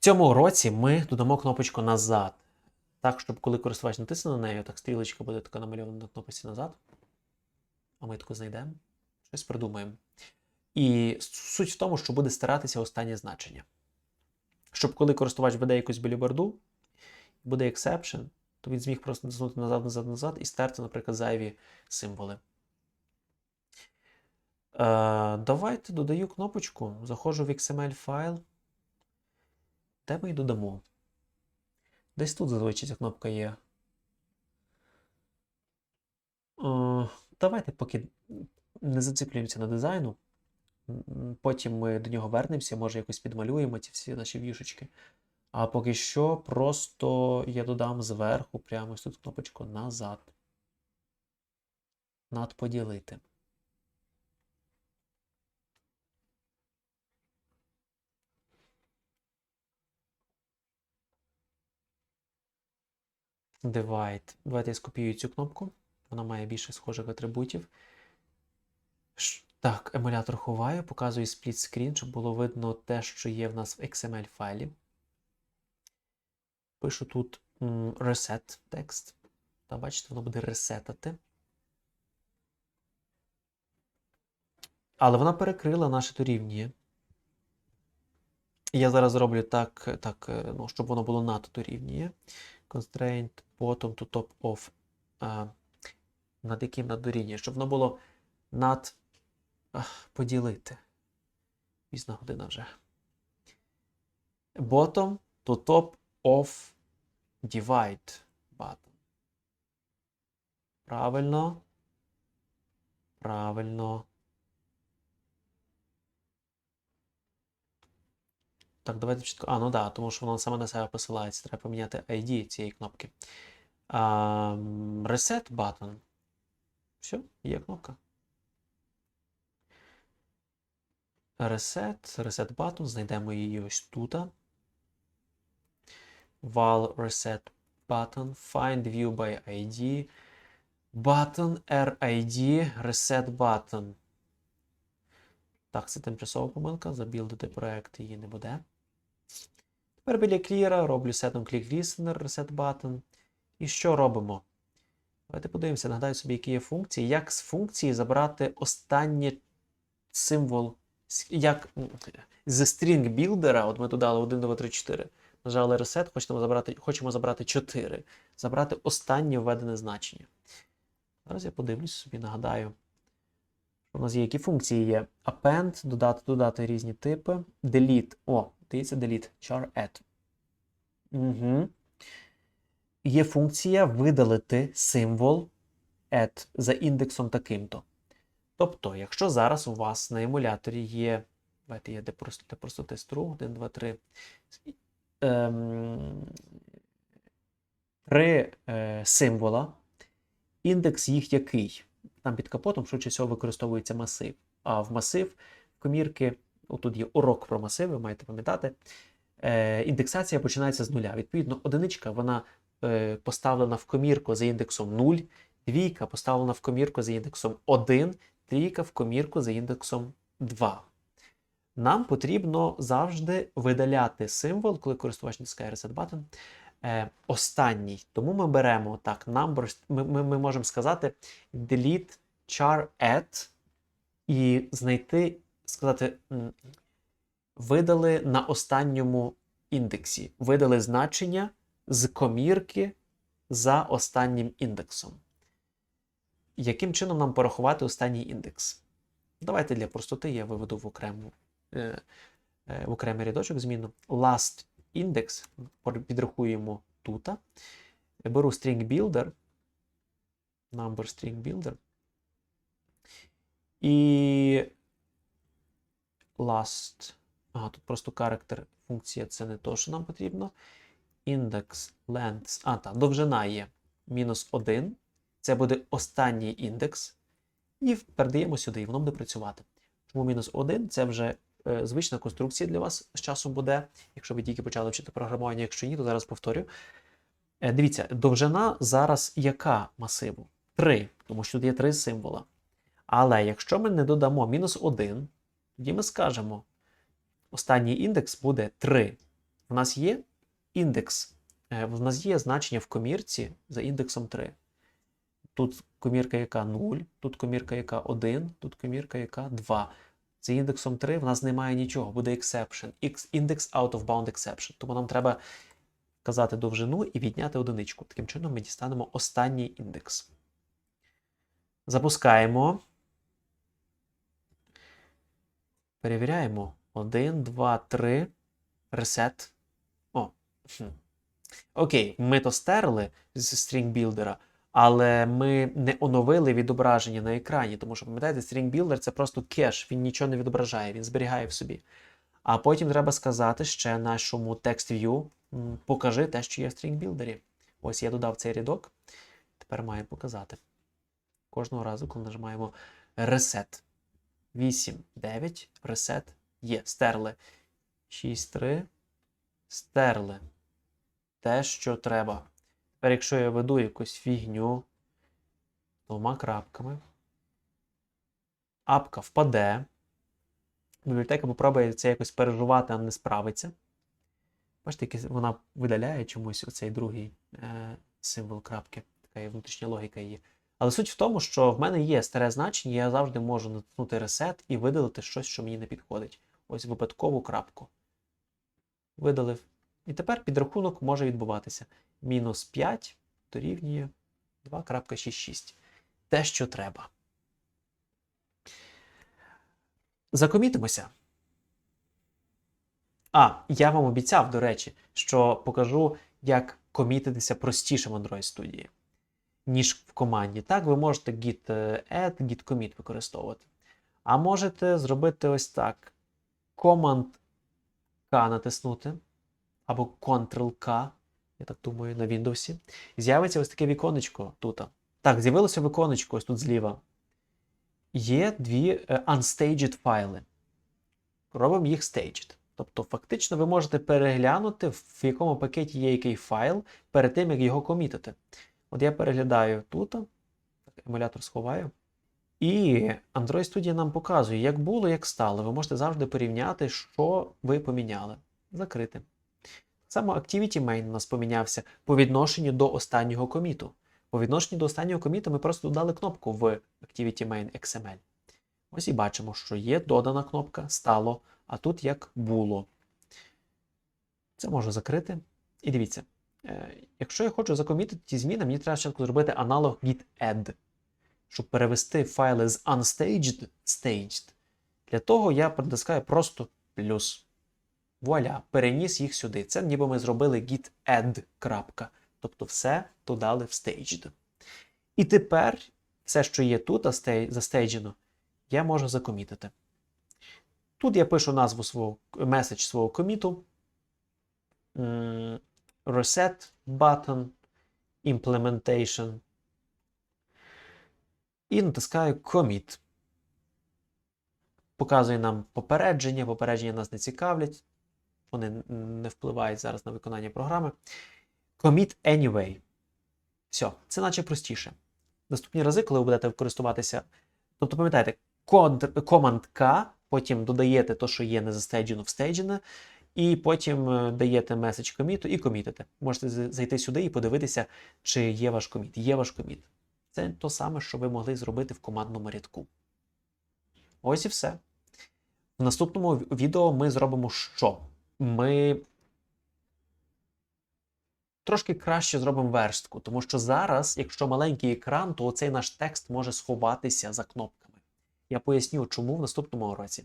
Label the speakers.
Speaker 1: В цьому уроці ми додамо кнопочку назад. Так, щоб коли користувач натисне на неї, так стрілочка буде така намальована на кнопочці назад. А ми таку знайдемо. Щось придумаємо. І суть в тому, що буде старатися останнє значення. Щоб коли користувач веде якусь біліборду, буде exception, то він зміг просто натиснути назад, назад, назад і стерти, наприклад, зайві символи. Е, давайте додаю кнопочку. Заходжу в XML файл. Ми її додамо? Десь тут зазвичай ця кнопка є. Е, давайте поки не зациклюємося на дизайну. Потім ми до нього вернемося, може якось підмалюємо ці всі наші вішечки. А поки що просто я додам зверху прямо ось тут кнопочку назад. Надподілити. Divide. Давайте я скопіюю цю кнопку. Вона має більше схожих атрибутів. Так, емулятор ховаю, показую screen, щоб було видно те, що є в нас в XML файлі. Пишу тут reset текст. Та бачите, воно буде ресетати. Але вона перекрила наше дорівнює. Я зараз зроблю так, так е, ну, щоб воно було над дорівнює. Constraint bottom to top of. Над яким над щоб воно було над поділити. Пізна година вже. Bottom to top of divide button. Правильно. Правильно. Так, давайте чітко. А, ну да, тому що воно саме на себе посилається. Треба поміняти ID цієї кнопки. А, reset button. Все, є кнопка. Reset, reset button, знайдемо її ось тут. Val reset button, find view by ID, button RID, reset button. Так, це тимчасова помилка. Забілдити проект її не буде. Тепер біля clear роблю setting click listener, reset button. І що робимо? Давайте подивимося, нагадаю собі, які є функції. Як з функції забрати останній символ, як з string builder, от ми тут дали 1, 2, 3, 4. Нажали reset, хочемо забрати, хочемо забрати 4. Забрати останнє введене значення. Зараз я подивлюсь собі, нагадаю. що У нас є які функції є. Append, додати, додати різні типи. Delete. О, дивіться, delete. char add. Угу. Є функція видалити символ add за індексом таким-то. Тобто, якщо зараз у вас на емуляторі є. Давайте я де просто, тестру. 1, 2, 3. Ем, три е, символа. Індекс їх який? Там під капотом, швидше всього, використовується масив. А в масив в комірки, отут є урок про масиви, маєте пам'ятати. Е, індексація починається з нуля. Відповідно, одиничка вона поставлена в комірку за індексом 0, двійка поставлена в комірку за індексом 1, трійка в комірку за індексом 2. Нам потрібно завжди видаляти символ, коли користувач натискає Reset Button, е, останній. Тому ми беремо так, numbers, ми, ми, ми можемо сказати delete char at і знайти, сказати, видали на останньому індексі, видали значення з комірки за останнім індексом. Яким чином нам порахувати останній індекс? Давайте для простоти я виведу в окрему е, е, в окремий рядочок зміну. Last index підрахуємо тут. Беру string builder, number string builder. І last. Ага, тут просто character функція це не то, що нам потрібно. Index length. А, так, довжина є мінус 1. Це буде останній індекс. І передаємо сюди, і воно буде працювати. Чому мінус 1? Це вже е, звична конструкція для вас з часом буде, якщо ви тільки почали вчити програмування, якщо ні, то зараз повторю. Е, дивіться, довжина зараз яка масиву? 3, тому що тут є 3 символа. Але якщо ми не додамо мінус 1, тоді ми скажемо, останній індекс буде 3. в нас є індекс, е, в нас є значення в комірці за індексом 3. Тут комірка яка 0, тут комірка яка 1, тут комірка яка 2. За індексом 3 в нас немає нічого, буде exception. Індекс out of bound exception. Тому нам треба вказати довжину і відняти одиничку. Таким чином ми дістанемо останній індекс. Запускаємо. Перевіряємо. 1, 2, 3. Reset. Хм. Окей, ми то стерли з builder, але ми не оновили відображення на екрані, тому що, пам'ятаєте, builder це просто кеш, він нічого не відображає, він зберігає в собі. А потім треба сказати ще нашому TextView, покажи те, що є в builder. Ось я додав цей рядок. Тепер має показати. Кожного разу, коли нажимаємо Reset. 8, 9, Reset є. Стерли. 6, 3. Стерли. Те, що треба. Тепер, якщо я веду якусь фігню двома крапками, апка впаде. Бібліотека попробує це якось переживати, а не справиться. Бачите, вона видаляє чомусь оцей другий е, символ крапки. Така є внутрішня логіка її. Але суть в тому, що в мене є старе значення, я завжди можу натиснути ресет і видалити щось, що мені не підходить. Ось випадкову крапку. Видалив. І тепер підрахунок може відбуватися. Мінус 5 дорівнює 2.66. Те, що треба. Закомітимося. А, я вам обіцяв, до речі, що покажу, як комітитися простіше в Android Studio, ніж в команді. Так, ви можете git add, git commit використовувати. А можете зробити ось так: Command K натиснути, або Ctrl-K, я так думаю, на Windows. З'явиться ось таке віконечко тут. Так, з'явилося віконечко ось тут зліва. Є дві е, unstaged файли. Робимо їх staged. Тобто, фактично, ви можете переглянути, в якому пакеті є який файл перед тим, як його комітити. От я переглядаю тут, так, емулятор сховаю. І Android Studio нам показує, як було, як стало. Ви можете завжди порівняти, що ви поміняли. Закрити. Саме Activity у нас помінявся по відношенню до останнього коміту. По відношенню до останнього коміту ми просто додали кнопку в Activity XML. Ось і бачимо, що є додана кнопка, стало, а тут як було. Це можу закрити. І дивіться, е, якщо я хочу закомітити ті зміни, мені треба спочатку зробити аналог git add, щоб перевести файли з unstaged staged. Для того я притискаю просто плюс. Вуаля, переніс їх сюди. Це ніби ми зробили git add. Тобто все додали в staged. І тепер все, що є тут застейджено, я можу закомітити. Тут я пишу назву свого меседж свого коміту. Reset button, implementation. І натискаю Commit. Показує нам попередження. Попередження нас не цікавлять. Вони не впливають зараз на виконання програми. Commit anyway. Все, це наче простіше. Наступні рази, коли ви будете користуватися. Тобто, пам'ятаєте, Command K, потім додаєте те, що є не застейджено, встейджене, і потім е, даєте меседж коміту і комітите. Можете зайти сюди і подивитися, чи є ваш коміт. Є ваш коміт. Це то саме, що ви могли зробити в командному рядку. Ось і все. В наступному відео ми зробимо що? Ми трошки краще зробимо верстку, тому що зараз, якщо маленький екран, то оцей наш текст може сховатися за кнопками. Я поясню, чому в наступному уроці.